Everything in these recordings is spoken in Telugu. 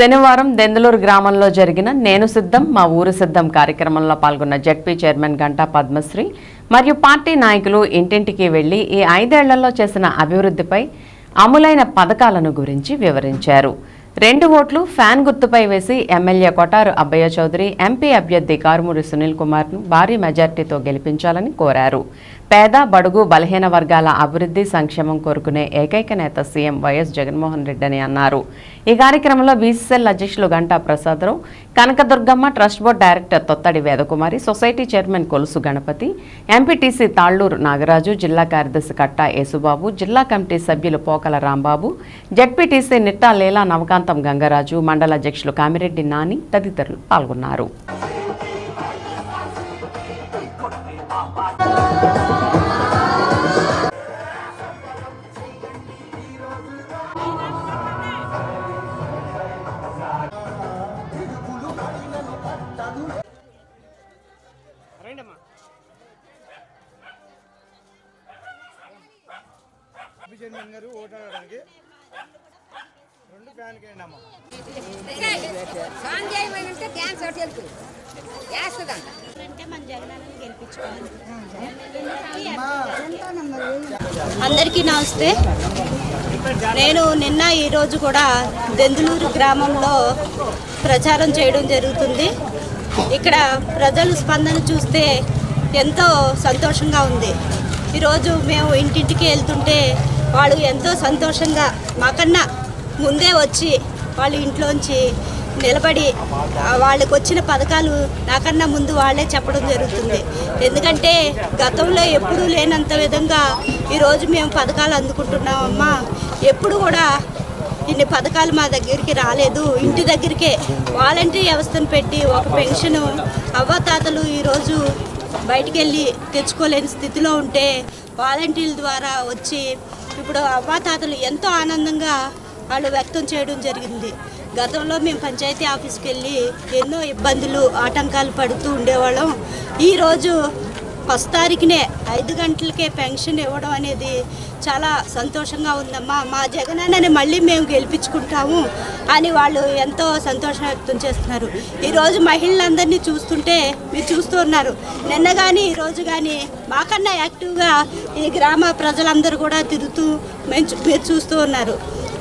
శనివారం దెందలూరు గ్రామంలో జరిగిన నేను సిద్ధం మా ఊరు సిద్ధం కార్యక్రమంలో పాల్గొన్న జడ్పీ చైర్మన్ గంటా పద్మశ్రీ మరియు పార్టీ నాయకులు ఇంటింటికి వెళ్ళి ఈ ఐదేళ్ళలో చేసిన అభివృద్ధిపై అమలైన పథకాలను గురించి వివరించారు. రెండు ఓట్లు ఫ్యాన్ గుర్తుపై వేసి ఎమ్మెల్యే కొటారు అబ్బయ్య చౌదరి ఎంపీ అభ్యర్థి కారుమూరి సునీల్ కుమార్ను భారీ మెజార్టీతో గెలిపించాలని కోరారు. పేద బడుగు బలహీన వర్గాల అభివృద్ధి సంక్షేమం కోరుకునే ఏకైక నేత సీఎం వైఎస్ జగన్మోహన్ రెడ్డి అని అన్నారు. ఈ కార్యక్రమంలో బీసీసీఎల్ అధ్యక్షులు Ganta Prasadarao Kanakadurgamma trust board director Thottadi Vedakumari society chairman Kolusu Ganapathi MPTC Talluru Nagaraju జిల్లా కార్యదర్శి కట్టా యేసుబాబు జిల్లా కమిటీ సభ్యులు పోకల రాంబాబు జడ్పీటీసీ నిట్టా లీలా నవకాంతం గంగరాజు మండల అధ్యక్షులు కామిరెడ్డి నాని తదితరులు పాల్గొన్నారు. ఎంపీ చైర్మన్ గారు ఓటాడడానికి రెండు ఫ్యాన్కి అమ్మ. డ్యాన్స్ ఒకటి వెళ్తుంది వేస్తుందంట. అందరికీ నమస్తే. నేను నిన్న ఈరోజు కూడా దెందులూరు గ్రామంలో ప్రచారం చేయడం జరుగుతుంది. ఇక్కడ ప్రజల స్పందన చూస్తే ఎంతో సంతోషంగా ఉంది. ఈరోజు మేము ఇంటింటికి వెళ్తుంటే వాళ్ళు ఎంతో సంతోషంగా మాకన్నా ముందే వచ్చి వాళ్ళ ఇంట్లోంచి నిలబడి వాళ్ళకు వచ్చిన పథకాలు నాకన్నా ముందు వాళ్ళే చెప్పడం జరుగుతుంది. ఎందుకంటే గతంలో ఎప్పుడూ లేనంత విధంగా ఈరోజు మేము పథకాలు అందుకుంటున్నామమ్మా ఎప్పుడు కూడా ఇన్ని పథకాలు మా దగ్గరికి రాలేదు. ఇంటి దగ్గరికే వాలంటీర్ వ్యవస్థను పెట్టి ఒక పెన్షన్ అవ్వతాతలు ఈరోజు బయటికి వెళ్ళి తెచ్చుకోలేని స్థితిలో ఉంటే వాలంటీర్ల ద్వారా వచ్చి ఇప్పుడు అవ్వాతాతలు ఎంతో ఆనందంగా వాళ్ళు వ్యక్తం చేయడం జరిగింది. గతంలో మేము పంచాయతీ ఆఫీస్కి వెళ్ళి ఎన్నో ఇబ్బందులు ఆటంకాలు పడుతూ ఉండేవాళ్ళం. ఈరోజు ఫస్ట్ తారీఖునే ఐదు గంటలకే పెన్షన్ ఇవ్వడం అనేది చాలా సంతోషంగా ఉందమ్మా. మా జగనన్నని మళ్ళీ మేము గెలిపించుకుంటాము అని వాళ్ళు ఎంతో సంతోషం వ్యక్తం చేస్తున్నారు. ఈరోజు మహిళలందరినీ చూస్తుంటే మీరు చూస్తూ ఉన్నారు. నిన్న కానీ ఈరోజు కానీ మాకన్నా యాక్టివ్గా ఈ గ్రామ ప్రజలందరూ కూడా తిరుగుతూ మేము మీరు చూస్తూ ఉన్నారు.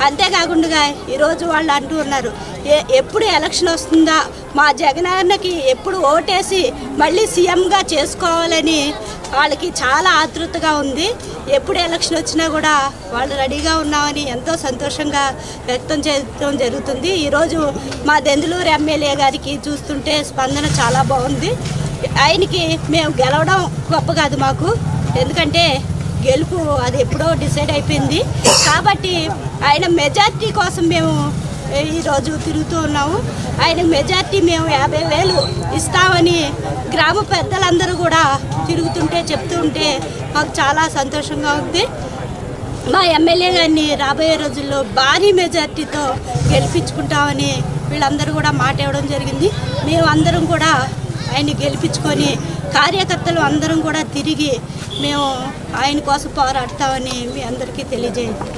అంతేకాకుండా ఈరోజు వాళ్ళు అంటూ ఉన్నారు ఏ ఎప్పుడు ఎలక్షన్ వస్తుందా? మా జగనన్నకి ఎప్పుడు ఓటేసి మళ్ళీ సీఎంగా చేసుకోవాలని వాళ్ళకి చాలా ఆతృతగా ఉంది. ఎప్పుడు ఎలక్షన్ వచ్చినా కూడా వాళ్ళు రెడీగా ఉన్నామని ఎంతో సంతోషంగా వ్యక్తం చేయడం జరుగుతుంది. ఈరోజు మా దెందులూరు ఎమ్మెల్యే గారికి చూస్తుంటే స్పందన చాలా బాగుంది. ఆయనకి మేము గెలవడం గొప్ప కాదు మాకు. ఎందుకంటే గెలుపు అది ఎప్పుడో డిసైడ్ అయిపోయింది. కాబట్టి ఆయన మెజార్టీ కోసం మేము ఈరోజు తిరుగుతూ ఉన్నాము. ఆయన మెజార్టీ మేము యాభై వేలు ఇస్తామని గ్రామ పెద్దలందరూ కూడా తిరుగుతుంటే చెప్తూ ఉంటే మాకు చాలా సంతోషంగా ఉంది. మా ఎమ్మెల్యే గారిని రాబోయే రోజుల్లో భారీ మెజార్టీతో గెలిపించుకుంటామని వీళ్ళందరూ కూడా మాట ఇవ్వడం జరిగింది. మేము అందరం కూడా ఆయన్ని గెలిపించుకొని కార్యకర్తలు అందరం కూడా తిరిగి మేము ఆయన కోసం పోరాడతామని మీ అందరికీ తెలియజేయండి.